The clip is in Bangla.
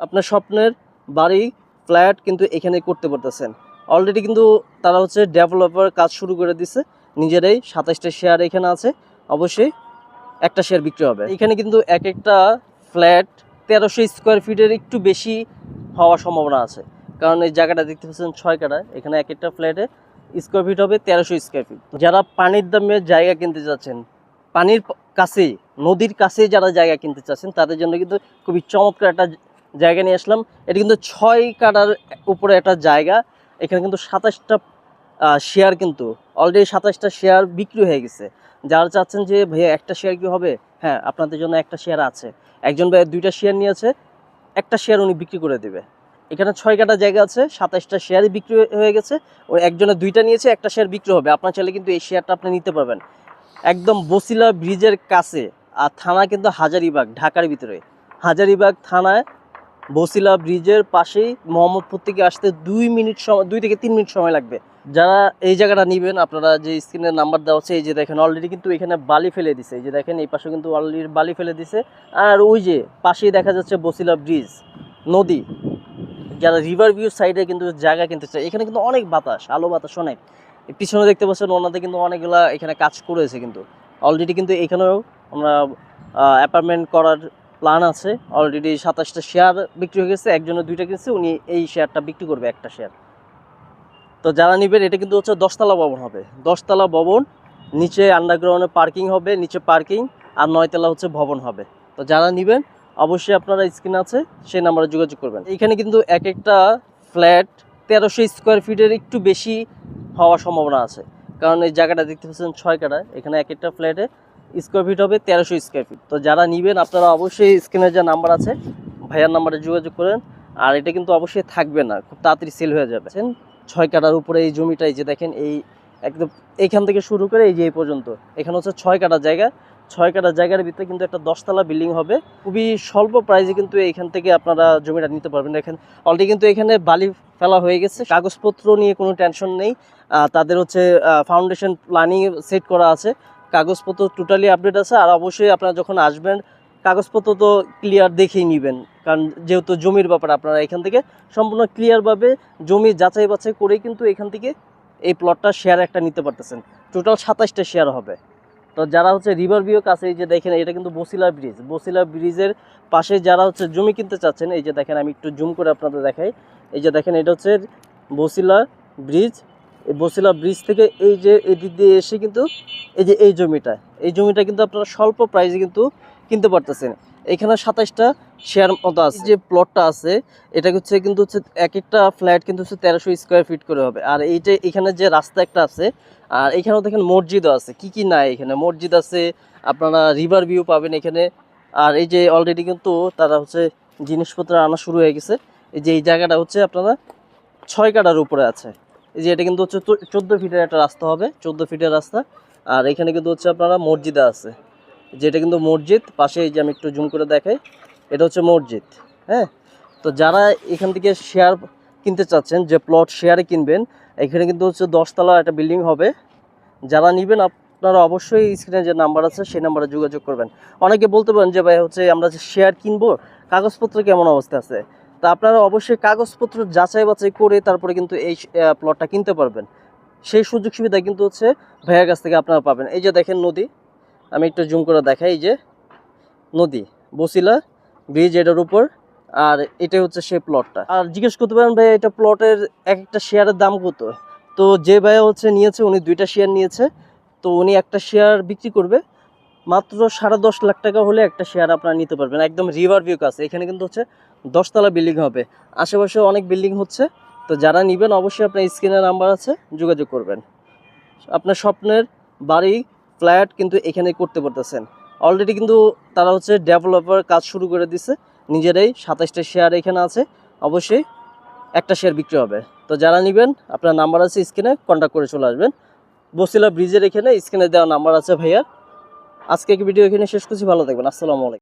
আপনার স্বপ্নের বাড়ি, ফ্ল্যাট কিন্তু এখানে করতে পারতেছেন। অলরেডি কিন্তু তারা হচ্ছে ডেভেলপার কাজ শুরু করে দিছে। নিজেরাই সাতাশটা শেয়ার এখানে আছে। অবশ্যই একটা শেয়ার বিক্রি হবে। এখানে কিন্তু এক একটা ফ্ল্যাট তেরোশো স্কোয়ার ফিটের একটু বেশি হওয়ার সম্ভাবনা আছে। কারণ এই জায়গাটা দেখতে পাচ্ছেন ছয় কাটা। এখানে এক একটা ফ্ল্যাটে স্কোয়ার ফিট হবে তেরোশো স্কোয়ার ফিট যারা পানির দামে জায়গা কিনতে যাচ্ছেন, পানির কাছেই, নদীর কাছেই যারা জায়গা কিনতে চাচ্ছেন, তাদের জন্য কিন্তু খুবই চমৎকার একটা জায়গা নিয়ে আসলাম। এটা কিন্তু ছয় কাটার উপরে একটা জায়গা। এখানে কিন্তু সাতাশটা শেয়ার কিন্তু অলরেডি সাতাশটা শেয়ার বিক্রি হয়ে গেছে। যারা চাচ্ছেন যে, ভাইয়া, একটা শেয়ার কি হবে? হ্যাঁ আপনাদের জন্য একটা শেয়ার আছে। একজন ভাইয়া দুইটা শেয়ার নিয়েছে, একটা শেয়ার উনি বিক্রি করে দেবে। এখানে ছয় কাটা জায়গা আছে, সাতাশটা শেয়ারই বিক্রি হয়ে গেছে। ও একজনের দুইটা নিয়েছে, একটা শেয়ার বিক্রি হবে। আপনার চাইলে কিন্তু এই শেয়ারটা আপনি নিতে পারবেন। একদম বসিলা ব্রিজের কাছে, আর থানা কিন্তু হাজারিবাগ, ঢাকার ভিতরে। হাজারিবাগ থানায় বসিলা ব্রিজের পাশেই মোহাম্মদপুর থেকে আসতে দুই মিনিট সময় দুই থেকে তিন মিনিট সময় লাগবে। যারা এই জায়গাটা নেবেন, আপনারা যে স্ক্রিনের নাম্বার দেওয়া হচ্ছে, এই যে দেখেন অলরেডি কিন্তু এখানে বালি ফেলে দিছে। এই যে দেখেন, এই পাশে কিন্তু অলরেডি বালি ফেলে দিছে। আর ওই যে পাশেই দেখা যাচ্ছে বসিলা ব্রিজ, নদী। যারা রিভার ভিউ সাইডে কিন্তু জায়গা কিনতে চায়, এখানে কিন্তু অনেক বাতাস, আলো বাতাস অনেক পিছনে দেখতে পাচ্ছেন ওনাদের কিন্তু অনেকগুলা এখানে কাজ করেছে কিন্তু। অলরেডি কিন্তু এখানেও আমরা অ্যাপার্টমেন্ট করার প্ল্যান আছে অলরেডি সাতাশটা শেয়ার বিক্রি হয়ে গেছে একজনের দুইটা কিনছে, উনি এই শেয়ারটা বিক্রি করবে একটা শেয়ার তো যারা নেবেন, এটা কিন্তু হচ্ছে দশতলা ভবন হবে। দশতলা ভবন, নিচে আন্ডারগ্রাউন্ডে পার্কিং হবে, নিচে পার্কিং আর নয়তলা হচ্ছে ভবন হবে। তো যারা নেবেন, অবশ্যই আপনারা স্ক্রিন আছে, সেই নাম্বারে যোগাযোগ করবেন। এখানে কিন্তু এক একটা ফ্ল্যাট তেরোশো স্কোয়ার ফিটের একটু বেশি হওয়ার সম্ভাবনা আছে। কারণ এই জায়গাটা দেখতে পাচ্ছেন ছয় কাটা এখানে এক একটা ফ্ল্যাটে স্কোয়ার ফিট হবে তেরোশো স্কোয়ার ফিট তো যারা নেবেন, আপনারা অবশ্যই স্ক্রিনের যে নাম্বার আছে, ভাইয়ার নাম্বারে যোগাযোগ করেন। আর এটা কিন্তু অবশ্যই থাকবে না, খুব তাড়াতাড়ি সেল হয়ে যাবে। ছয় কাটার উপরে এই জমিটাই যে দেখেন, এই একদম এখান থেকে শুরু করে এই যে এই পর্যন্ত। এখানে হচ্ছে ছয় কাটা জায়গা। ছয় কাটা জায়গার ভিতরে কিন্তু একটা দশতলা বিল্ডিং হবে। খুবই স্বল্প প্রাইসে কিন্তু এখান থেকে আপনারা জমিটা নিতে পারবেন। এখানে অলরেডি কিন্তু এখানে বালি ফেলা হয়ে গেছে। কাগজপত্র নিয়ে কোনো টেনশন নেই। তাদের হচ্ছে ফাউন্ডেশন প্ল্যানিং সেট করা আছে। কাগজপত্র টোটালি আপডেট আছে। আর অবশ্যই আপনারা যখন আসবেন, কাগজপত্র তো ক্লিয়ার দেখেই নেবেন। কারণ যেহেতু জমির ব্যাপার, আপনারা এখান থেকে সম্পূর্ণ ক্লিয়ারভাবে জমি যাচাই বাছাই করেই কিন্তু এখান থেকে এই প্লটটা শেয়ার একটা নিতে পারতেছেন। টোটাল সাতাশটা শেয়ার হবে। তো যারা হচ্ছে রিভার ভিউ কাছে এই যে দেখেন, এটা কিন্তু বসিলা ব্রিজ বসিলা ব্রিজের পাশে যারা হচ্ছে জমি কিনতে চাচ্ছেন, এই যে দেখেন, আমি একটু জুম করে আপনাদের দেখাই। এই যে দেখেন, এটা হচ্ছে বসিলা ব্রিজ এই বসিলা ব্রিজ থেকে এই যে এই দিক দিয়ে এসে কিন্তু এই যে এই জমিটা এই জমিটা কিন্তু আপনারা স্বল্প প্রাইসে কিন্তু কিনতে পারতেছেন। এখানে সাতাশটা শেয়ার মতো আছে। যে প্লটটা আছে, এটা হচ্ছে কিন্তু হচ্ছে এক একটা ফ্ল্যাট কিন্তু হচ্ছে তেরোশো স্কোয়ার ফিট করে হবে। আর এইটা এখানে যে রাস্তা একটা আছে, আর এখানেও দেখেন মসজিদও আছে। কি কি নাই এখানে? মসজিদ আছে, আপনারা রিভার ভিউ পাবেন এখানে। আর এই যে অলরেডি কিন্তু তারা হচ্ছে জিনিসপত্র আনা শুরু হয়ে গেছে। এই যে এই জায়গাটা হচ্ছে আপনারা ছয় কাটার উপরে আছে। এই যে এটা কিন্তু হচ্ছে চোদ্দ ফিটের একটা রাস্তা হবে, চোদ্দ ফিটের রাস্তা। আর এখানে কিন্তু হচ্ছে আপনারা মসজিদে আছে। যেটা কিন্তু মসজিদ, পাশে যে আমি একটু জুম করে দেখাই, এটা হচ্ছে মসজিদ হ্যাঁ? তো যারা এখান থেকে শেয়ার কিনতে চাচ্ছেন, যে প্লট শেয়ারে কিনবেন, এখানে কিন্তু হচ্ছে দশতলা একটা বিল্ডিং হবে। যারা নেবেন, আপনারা অবশ্যই স্ক্রিনে যে নাম্বার আছে, সেই নাম্বারে যোগাযোগ করবেন। অনেকে বলতে পারেন যে, ভাই, হচ্ছে আমরা যে শেয়ার কিনবো, কাগজপত্র কেমন অবস্থা আছে? তা আপনারা অবশ্যই কাগজপত্র যাচাই বাছাই করে তারপরে কিন্তু এই প্লটটা কিনতে পারবেন। সেই সুযোগ সুবিধা কিন্তু হচ্ছে ভাইয়ের কাছ থেকে আপনারা পাবেন। এই যে দেখেন নদী, আমি একটু জুম করে দেখাই, এই যে নদী, বসিলা ব্রিজ এটার উপর, আর এটাই হচ্ছে সেই প্লটটা আর জিজ্ঞেস করতে পারেন ভাই এটা প্লটের এক একটা শেয়ারের দাম কত? তো যে ভাইয়া হচ্ছে নিয়েছে, উনি দুইটা শেয়ার নিয়েছে, তো উনি একটা শেয়ার বিক্রি করবে মাত্র সাড়ে দশ লাখ টাকা হলে একটা শেয়ার আপনারা নিতে পারবেন। একদম রিভার ভিউ কাছে। এখানে কিন্তু হচ্ছে দশতলা বিল্ডিং হবে। আশেপাশে অনেক বিল্ডিং হচ্ছে। তো যারা নেবেন, অবশ্যই আপনার স্ক্রিনের নাম্বার আছে, যোগাযোগ করবেন। আপনার স্বপ্নের বাড়ি ফ্ল্যাট কিন্তু এখানে করতে পারতেছেন। অলরেডি কিন্তু তারা হচ্ছে ডেভেলপার কাজ শুরু করে দিছে। নিজেরাই সাতাশটা শেয়ার এখানে আছে। অবশ্যই একটা শেয়ার বিক্রি হবে। তো যারা নেবেন, আপনার নাম্বার আছে স্ক্রিনে কন্ট্যাক্ট করে চলে আসবেন। বসিলা ব্রিজের এখানে, স্ক্রিনে দেওয়া নাম্বার আছে ভাইয়ার। আজকে ভিডিও এখানে শেষ করছি? ভালো থাকবেন। আসসালামু আলাইকুম।